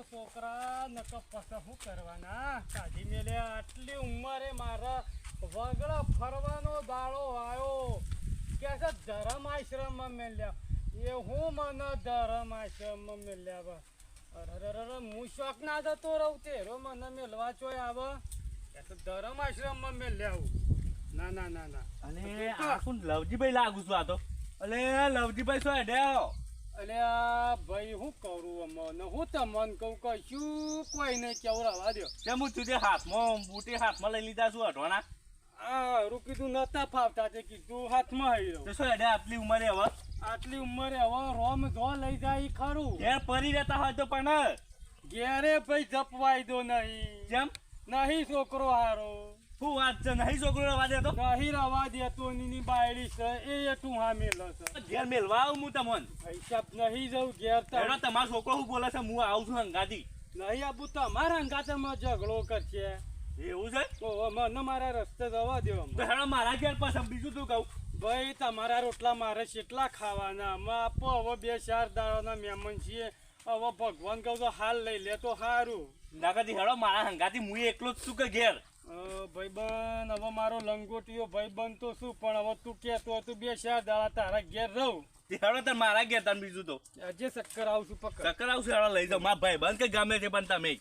તો છોકરા નક પછી શું કરવાના? કાઢી મેલે આટલી ઉંમરે મારા વગડા ફરવાનો દાડો આવ્યો કે છે ધર્મ આશ્રમમાં મેલ્યા. એ હું મને ધર્મ આશ્રમમાં મેલ્યા બા. અરે હું શોખ ના જતો રહું. તેરો મને મેલવા ચોય આવે. કે છે ધર્મ આશ્રમમાં મેલ્યા હું. ના ના ના ના. અને આખું લવજીભાઈ લાગુ છું આ તો? અલે, લવજીભાઈ શું હેડ્યા અલે આ ભાઈ હું કરું અમને હું તમને કહું કશું કોઈ નહીં કેવડાવા દો કેમ હું તુજે હાથમાં બુટી હાથમાં લઈ લીધા છું અઢોણા આ રૂ કીધું નતા ફાવતા તે કીધું હાથમાં આવી તો રહ્યો શું આટલી ઉંમરે હવે? આટલી ઉંમરે હવે રોમ ધો લઈ જાય ખરું. ઘેર પરી રહેતા હોય તો પણ. ઘેરે ભાઈ જપવાય દો નહીં. જેમ? નહીં છોકરો હારો. શું વાત છે નહીં છોકરો રવા દેતો નહીં રવા દેતો ની બાયડી છે એ તું હા મેલો છે. ઘેર મેલવા આવું હું તમને? હિસાબ નહીં જવું ઘેર તો તમારો છોકરો શું બોલે છે? હું આવું છું હંગાથી. નહીં આબુ તમારા અંગાતમાં ઝઘડો કરશે. એવું છે? મને મારા રસ્તે જવા દો તો હેડો મારા ઘેર પાછા બીજું તું કહું? ભાઈ તમારા રોટલા મારે કેટલા ખાવાના. અમે આપો હવે બે ચાર દાડાના મહેમાન છીએ. હવે ભગવાન કહું તો હાલ લઈ લે તો સારું. નાકાથી હેડો મારા હંગાથી હું એકલો જ છું કે ઘેર? ભાઈબંધ હવે મારો લંગોટીઓ ભાઈબંધ તો શું પણ હવે તું કહેતો તું બે ચાર દાડા તારા ઘેર રહું. હેડો તાર મારા ઘેર બીજું તો. આજે ચક્કર આવશું પકડ ચક્કર આવશે હેડો લઈ જાઓ મારા ભાઈ કે ગમે છે પણ તમે.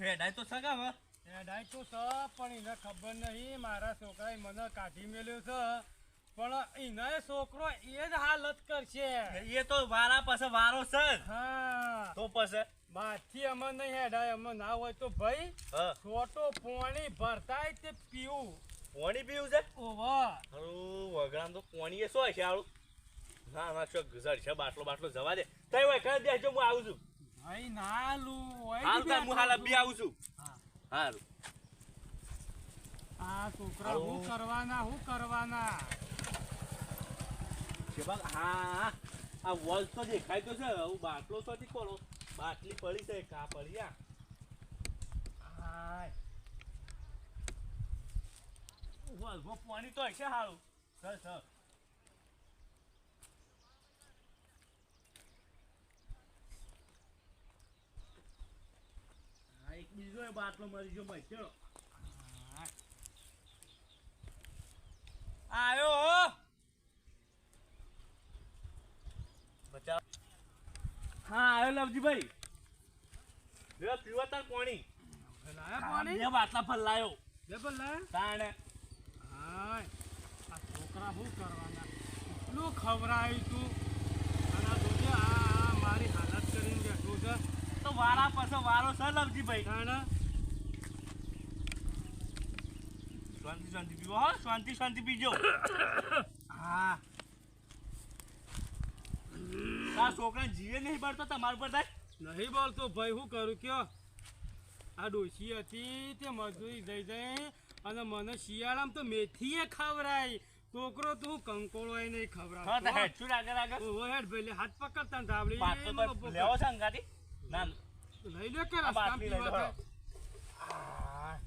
હેડાય તો સગા હવે. તો છે પણ એને ખબર નહીં મારા છોકરાએ મને કાઢી મેલ્યો છે. પણ એને છોકરો એ જ હાલત કરશે. એ તો વારા પાસે વારો છે હા. તો પછી? માથી અમે નહીં હેડાય અમે ના હોય તો ભાઈ છોટો પોણી ભરતાય તે પીવું. પોણી પીવું છે? ઓવા વગડામ તો પોણી એ શું હશે હારું ના ના છો ગુજર છે? બાટલો બાટલો જવા દે. તઈ હોય કઈ દેજો હું આવું છું. ભાઈ નાલું હોય હાલ ને તાર હું હાલ બી આવું છું. હા. હારું આ છોકરા. હું કરવાના હું કરવાના? હા હા. આ વોલ તો દેખાય તો છે હું બાટલો તો કોલો બાટલી પડી છે કા પડી આ હાય વોલમાં પાણી તો હશે હારું. Sir sir. એક બીજો બાટલો મરી ગયો આયો હો. બચાવ. હા આવ્યો લવજીભાઈ લે પીવા તાર પાણી. લાયા પાણી? બે બાટલા ફલાયો બે બોલા તાણે. હાય આ છોકરા શું કરવાના? એટલું ખવડાવ્યું તું? અને આ જોજે આ આ મારી હાલત કરીને બેઠું છે. તો વારા પાછો વારો છે લવજીભાઈ તાણે. શાંતિ શાંતિ પીવો હો. શાંતિ શાંતિ પીજો. હા. આ છોકરા જીવે નહીં બળતો તમારા પર થાય? નહીં બોલતો ભાઈ શું કરું કયો? આ ડોશી હતી તે મજૂરી જઈ જઈ અને મને શિયાળામાં તો મેથીએ ખવરાય છોકરો તું કંકોળો નહીં ખવરાય હેડ છું આગળ આગળ ઓહો હેડ ભાઈ હાથ પકડતા ને. લેવો છે ના લઈ લે કે બાટલી લઈ લો પીવા હેડો. હાય.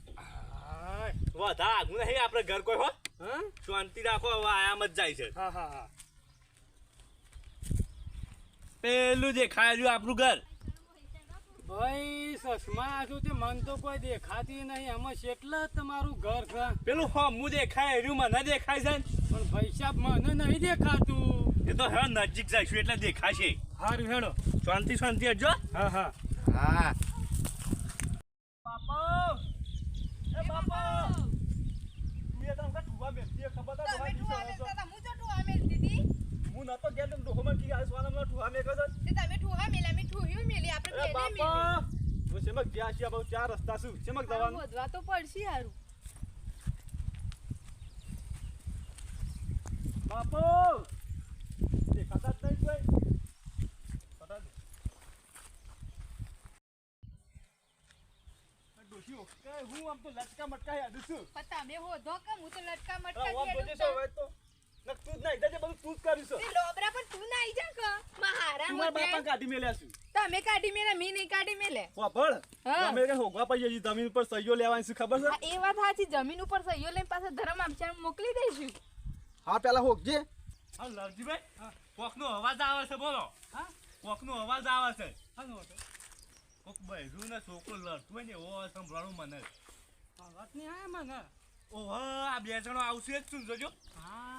વધા આગું નહીં આપણે ઘર કોઈ હો? શાંતિ રાખો આયામ જ જાય છે. હા હા હા. પેલું દેખાય રહ્યું આપણું ઘર. ભાઈ સસમા આછું તે મન તો કોઈ દેખાતી નહીં. આમાં કેટલા તમારું ઘર છે? પેલું હમું દેખાય રહ્યું મને દેખાય છે પણ ભાઈ સાહેબ મને નહીં દેખાતું. એ તો હવે નજીક જઈશું એટલે દેખાશે. હારું હેડો. શાંતિ શાંતિ હજો હા. હા હા. બાપો! એ બાપો તું એ તને ઠુવા બેસતી એ ખબર તો તમે તમારી ઠુવા દિવસે મેલતા હતા, હું જો ઠુવા મેલતી હતી. હું નતો ગયા તને ડોહોમાં કી આ સોનામાં ઠુવા તે તમે ઠુવા મેલ્યા, મેં ઠુહીઓ મેલી, આપણે એ મેલી. હું શેમક ગયા છીએ બહુ ચાર રસ્તા છું શેમક જવાનું વધવા તો પડશે હારું. બાપો દેખાતા જ નહીં કોઈ પતા દે. કે હું આમ તો લટકા મટકા યાદ છું પણ તમે હોધો કે હું તો લટકા મટકા હવે તો નક તું જ નહીં બધું તું જ કર્યું છે લોબરા કે? મારા બાપા કાઢી મેલ્યા છું. તમે કાઢી મેલે મી નહીં કાઢી મેલે વાપર હા. અમે કઈ હોગવા પઈએ છીએ જમીન ઉપર સહીઓ લેવાની છે ખબર છે? એ વાત સાચી. જમીન ઉપર સહીઓ લઈને પાછા ધરમ આમચાર મોકલી દઈશું હા પેલા હોગજે. હા લવજીભાઈ કોકનો અવાજ આવે છે બોલો. હા? કોકનો અવાજ આવે છે. હતો. કોક બૈરું ને છોકરો લડતું હોય ને એવો સંભળાણું મને. વાત નહીં આયા મને. ઓહો આ બે જણો આવશે જ શું જોજો? હા.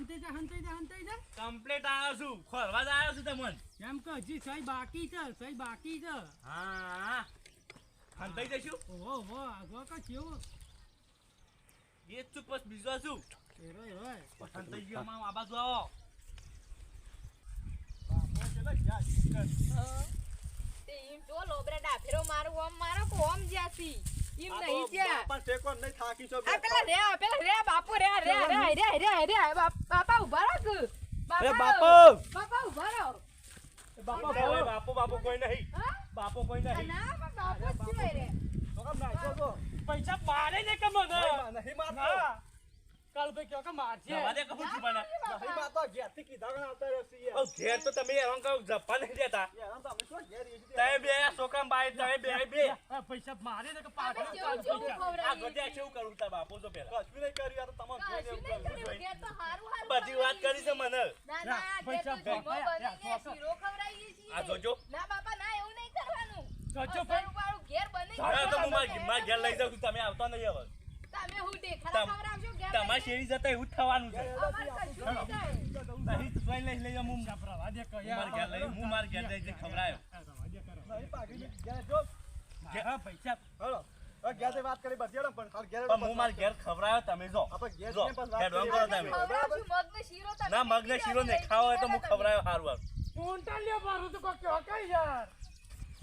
હંતાઈ જા હંતાઈ જા હંતાઈ જા. કમ્પ્લેટ આવ્યો છું. ખોરવા જ આવ્યો છું તમને. એમ કે હજી સહી બાકી છે સહી બાકી છે. હા. હંતાઈ જઈશું? ઓહો ઓહો આગો કા કેવો? એ છું બસ બીજો છું. એરો એરો હંતાઈ ગયો આમાં આ બાજુ આવો. તે ઈમ જો લોબરા ડાફેરો મારું ઓમ મારો કો ઓમ જ્યાસી ઈમ નહીં જ્યા. આ પેલા રે પેલા રે બાપુ રે રે રે રે રે રે બાપ- બાપા ઊભા રાખ. બાપા બાપુ! બાપા ઊભા રહો. બાપો બાપો બાપો કોઈ નહીં. હા? બાપો કોઈ નહીં. ના પણ બાપુ જ છે રે. પૈસા મારે ને કે મને? ના. કાલ ભાઈ કયો કે. ઓ ઘેર તો તમે એમ કહો જપ્પા નહીં દેતા. તમે બે આ બાઈ તમે બે બે. પૈસા મારે ને કે પાછળ જેવું જેવું આ ગધ્યા કેવું કરું તાર બાપો? તો પેલા. કશું નહીં કર્યું, ઘેર તો હારું હારું બધી વાત કરી છે મને. ના ના પૈસા આ શીરો ખવડાવીએ છીએ. આ જોજો. ના બાપા ના એવું નહીં કરવાનું. જોજો ભાઈ. ઘેર બની તો હું માર ઘેર લઈ જાઉં છું તમે આવતા નહીં હવે. તમે હું દેખાડા ખવડાવશો? ઘેર તમારે શેરી જતા એવું થવાનું છે. નહીં થાય. લઈ લઈ હું છાપરા વાદે કહ્યા. માર ઘેર લઈ હું માર ઘેર લઈ ખવડાયો. આ રવા દે કરો. મારા પૈસા પણ હું માર ઘેર ખવડાયો તમે જો. જો હેડવાન કરો તમે. શીરો તમે ના મગને શીરો નહીં ખાવો હોય તો હું લ્યો મારું તો કોક કયો કઈ યાર.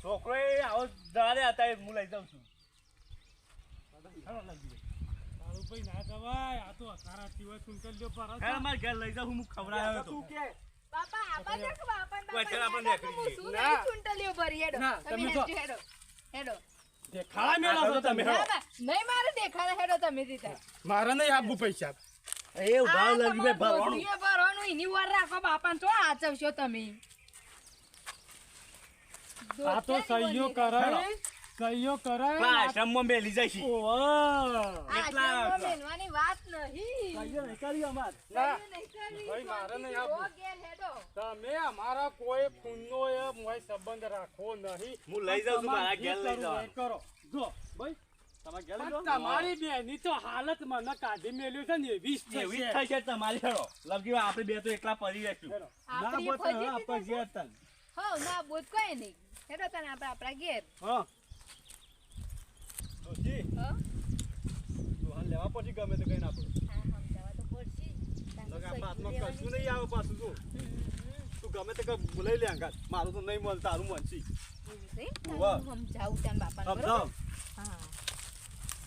છોકરો એ આવો દાડે હતા એ હું લઈ જાઉં છું. મારું ભાઈ ના જવાય આ તો અકારા સિવાય ઊંટા લ્યો પર હેડ માર ઘેર લઈ જાઉં હું ખવડાયો તો. બાપા કે? બાપા ને કોઈ બાપા ચાલ આપણે યાદ રાખો, નીકળી હું શું ના. નહીં ભરી હેડો. તમે તમે જો. હેડજો, હેડો હેડો. દેખાડા મેળો છો તમે ના ના નહીં મારે દેખાડા હેડો તમે દીધા. મારે નહીં આપવું પૈસા. એ ભરવાનું, એની વાર રાખો બાપાને તો આચવશો તમે. આ તો સહીઓ કરાય સહીઓ કરાય આશ્રમમાં મેલી જાય છે ઓહ. એટલા મેલવાની વાત નહીં. ના સહીઓ અમાર. ના. ભાઈ, મારે નહીં. ઘેર હેડો. તમે અમારા કોઈ ખૂનનો એ મોય સંબંધ રાખો નહીં. હું લઈ જાઉં છું મારા ઘેર લઈ જાઉં કરો. જો. ભાઈ તમારી બેની તો હાલત મને કાઢી મેલ્યું છે ને એવી જ એવી થઈ છે તમારી હેડો. લવજી આપણે બે તો એકલા પડી ના બોત આપણી ફજીતી તન. હો, ના બોત કોઈ નહીં. હેડો તને આપણે આપણા ઘેર. હા. હો? લેવા પછી ગમે તે કઈ નાખો હા, તો ગમે તે કઈ લઈ લે અંગાત મારું તો નહીં મળે તારું મન છે?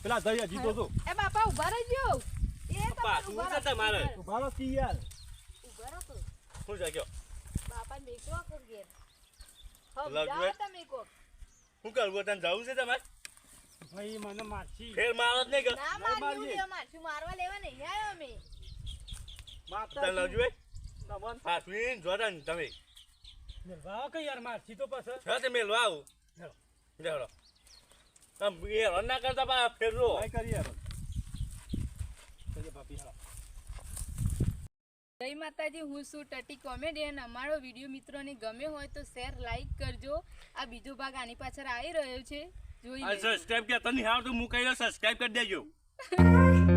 પેલા જઈ હજી તો. જો એ બાપા ઊભા રહેજો. એ પાછું ઊભા રહો, તમારે. ઊભા રહો. કી યાર. ઊભા રહો તો. શું જાગ્યો બાપા મેકો કર ગેર હમ જાવ તમે કોક. હું કરવું? તને જવું છે તમારે? ભાઈ મને માછી ફેર મારો જ નહીં ના લ્યો, મારશું મારવા લેવા નહીં આવ્યો અમે. માતા લવજુ એ ફાસવીન જોતા તમે. મેલવા કે યાર માછી તો પાછો. હા તે મેલવા આવું. લેવડો તમે એ રન ના કરતા પા ફેરરો જય માતાજી હું છું ટટી કોમેડિયન અમારો વીડિયો મિત્રોને ગમ્યો હોય તો શેર લાઈક કરજો. આ બીજો ભાગ આની પાછળ આવી રહ્યો છે. સબસ્ક્રાઇબ કે તને હાવ તો મુકાઈ સબસ્ક્રાઇબ કરી દેજો.